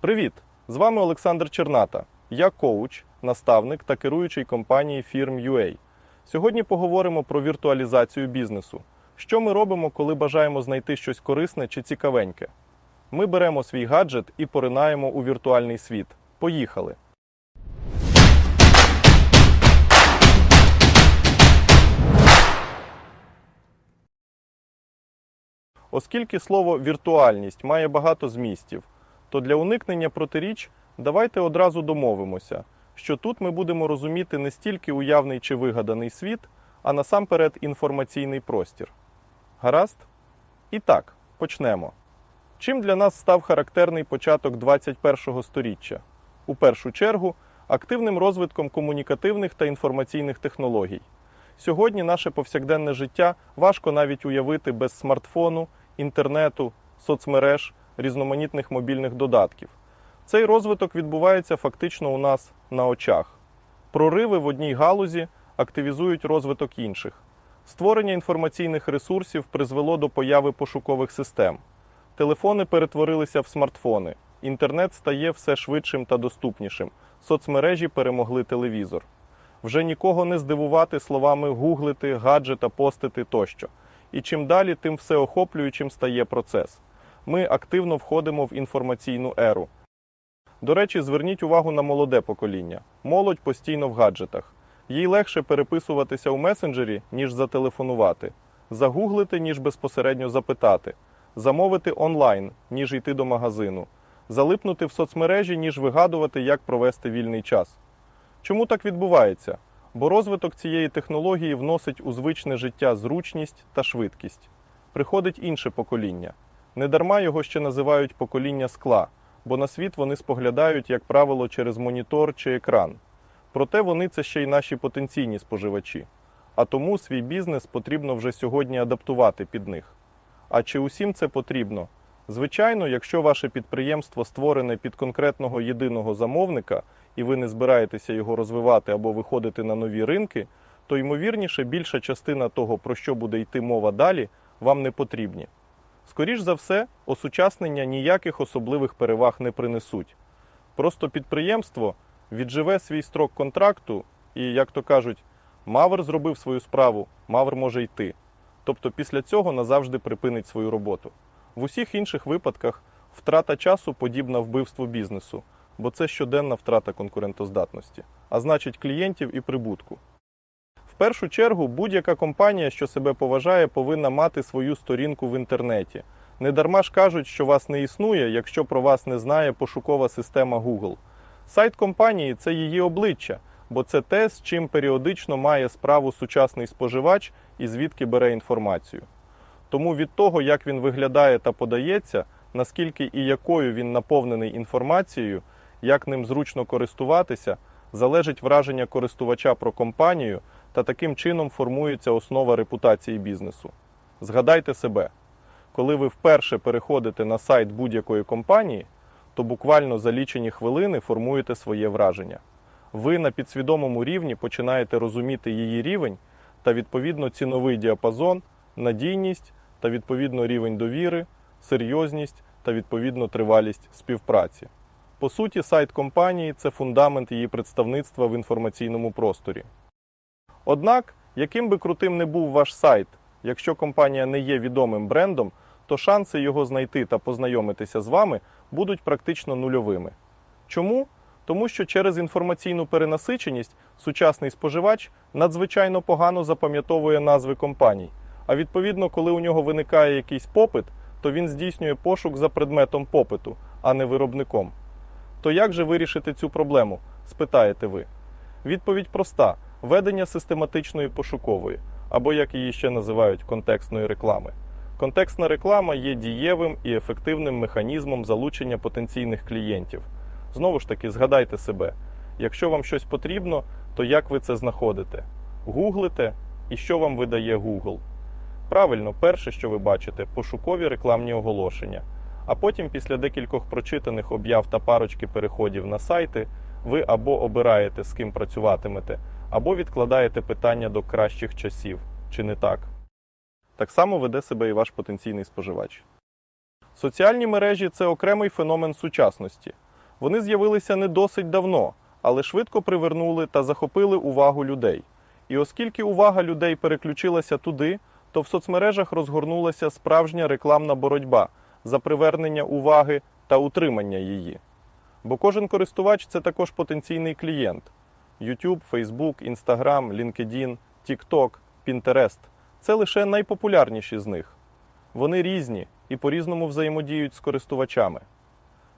Привіт! З вами Олександр Черната. Я коуч, наставник та керуючий компанії Firm UA. Сьогодні поговоримо про віртуалізацію бізнесу. Що ми робимо, коли бажаємо знайти щось корисне чи цікавеньке? Ми беремо свій гаджет і поринаємо у віртуальний світ. Поїхали! Оскільки слово віртуальність має багато змістів, то для уникнення протиріч давайте одразу домовимося, що тут ми будемо розуміти не стільки уявний чи вигаданий світ, а насамперед інформаційний простір. Гаразд? І так, почнемо. Чим для нас став характерний початок 21-го сторіччя? У першу чергу, активним розвитком комунікативних та інформаційних технологій. Сьогодні наше повсякденне життя важко навіть уявити без смартфону, інтернету, соцмереж, різноманітних мобільних додатків. Цей розвиток відбувається фактично у нас на очах. Прориви в одній галузі активізують розвиток інших. Створення інформаційних ресурсів призвело до появи пошукових систем. Телефони перетворилися в смартфони. Інтернет стає все швидшим та доступнішим. Соцмережі перемогли телевізор. Вже нікого не здивувати словами гуглити, гаджета, постити тощо. І чим далі, тим всеохоплюючим стає процес. Ми активно входимо в інформаційну еру. До речі, зверніть увагу на молоде покоління. Молодь постійно в гаджетах. Їй легше переписуватися у месенджері, ніж зателефонувати, загуглити, ніж безпосередньо запитати, замовити онлайн, ніж йти до магазину, залипнути в соцмережі, ніж вигадувати, як провести вільний час. Чому так відбувається? Бо розвиток цієї технології вносить у звичне життя зручність та швидкість. Приходить інше покоління. Недарма його ще називають покоління скла, бо на світ вони споглядають, як правило, через монітор чи екран. Проте вони це ще й наші потенційні споживачі. А тому свій бізнес потрібно вже сьогодні адаптувати під них. А чи усім це потрібно? Звичайно, якщо ваше підприємство створене під конкретного єдиного замовника і ви не збираєтеся його розвивати або виходити на нові ринки, то ймовірніше більша частина того, про що буде йти мова далі, вам не потрібні. Скоріш за все, осучаснення ніяких особливих переваг не принесуть. Просто підприємство відживе свій строк контракту, і, як то кажуть, мавр зробив свою справу, мавр може йти. Тобто після цього назавжди припинить свою роботу. В усіх інших випадках втрата часу подібна вбивству бізнесу, бо це щоденна втрата конкурентоздатності, а значить клієнтів і прибутку. Першу чергу будь-яка компанія, що себе поважає, повинна мати свою сторінку в інтернеті. Недарма ж кажуть, що вас не існує, якщо про вас не знає пошукова система Google. Сайт компанії це її обличчя, бо це те, з чим періодично має справу сучасний споживач і звідки бере інформацію. Тому від того, як він виглядає та подається, наскільки і якою він наповнений інформацією, як ним зручно користуватися, залежить враження користувача про компанію та таким чином формується основа репутації бізнесу. Згадайте себе, коли ви вперше переходите на сайт будь-якої компанії, то буквально за лічені хвилини формуєте своє враження. Ви на підсвідомому рівні починаєте розуміти її рівень та відповідно ціновий діапазон, надійність та відповідно рівень довіри, серйозність та відповідно тривалість співпраці. По суті, сайт компанії це фундамент її представництва в інформаційному просторі. Однак, яким би крутим не був ваш сайт, якщо компанія не є відомим брендом, то шанси його знайти та познайомитися з вами будуть практично нульовими. Чому? Тому що через інформаційну перенасиченість сучасний споживач надзвичайно погано запам'ятовує назви компаній. А відповідно, коли у нього виникає якийсь попит, то він здійснює пошук за предметом попиту, а не виробником. То як же вирішити цю проблему? спитаєте ви. Відповідь проста: ведення систематичної пошукової, або як її ще називають контекстної реклами. Контекстна реклама є дієвим і ефективним механізмом залучення потенційних клієнтів. Знову ж таки, згадайте себе, якщо вам щось потрібно, то як ви це знаходите? Гуглите і що вам видає Google? Правильно, перше, що ви бачите, пошукові рекламні оголошення. А потім, після декількох прочитаних об'яв та парочки переходів на сайти, ви або обираєте, з ким працюватимете, або відкладаєте питання до кращих часів. Чи не так? Так само веде себе і ваш потенційний споживач. Соціальні мережі це окремий феномен сучасності. Вони з'явилися не досить давно, але швидко привернули та захопили увагу людей. І оскільки увага людей переключилася туди, то в соцмережах розгорнулася справжня рекламна боротьба за привернення уваги та утримання її. Бо кожен користувач це також потенційний клієнт. YouTube, Facebook, Instagram, LinkedIn, TikTok, Pinterest це лише найпопулярніші з них. Вони різні і по-різному взаємодіють з користувачами.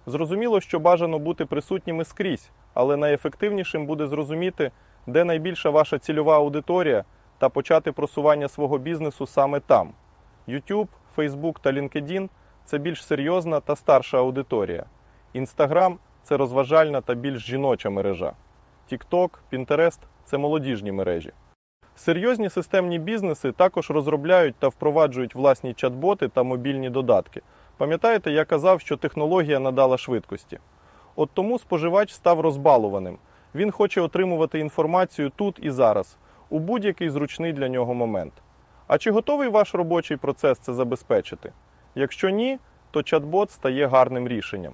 Зрозуміло, що бажано бути присутніми скрізь, але найефективнішим буде зрозуміти, де найбільша ваша цільова аудиторія та почати просування свого бізнесу саме там. YouTube, Facebook та LinkedIn – це більш серйозна та старша аудиторія. Instagram – це розважальна та більш жіноча мережа. TikTok, Pinterest – це молодіжні мережі. Серйозні системні бізнеси також розробляють та впроваджують власні чат-боти та мобільні додатки. Пам'ятаєте, я казав, що технологія надала швидкості. От тому споживач став розбалуваним. Він хоче отримувати інформацію тут і зараз, у будь-який зручний для нього момент. А чи готовий ваш робочий процес це забезпечити? Якщо ні, то чат-бот стає гарним рішенням.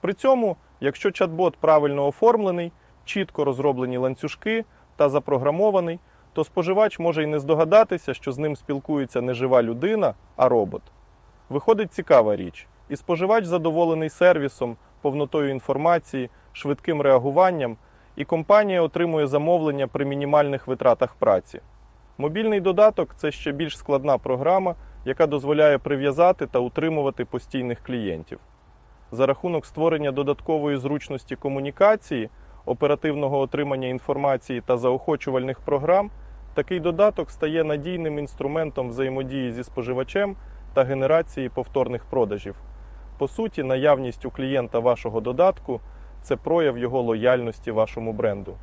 При цьому, якщо чат-бот правильно оформлений, чітко розроблені ланцюжки та запрограмований, то споживач може й не здогадатися, що з ним спілкується не жива людина, а робот. Виходить цікава річ, і споживач задоволений сервісом, повнотою інформації, швидким реагуванням, і компанія отримує замовлення при мінімальних витратах праці. Мобільний додаток це ще більш складна програма, яка дозволяє прив'язати та утримувати постійних клієнтів. За рахунок створення додаткової зручності комунікації, оперативного отримання інформації та заохочувальних програм, такий додаток стає надійним інструментом взаємодії зі споживачем та генерації повторних продажів. По суті, наявність у клієнта вашого додатку це прояв його лояльності вашому бренду.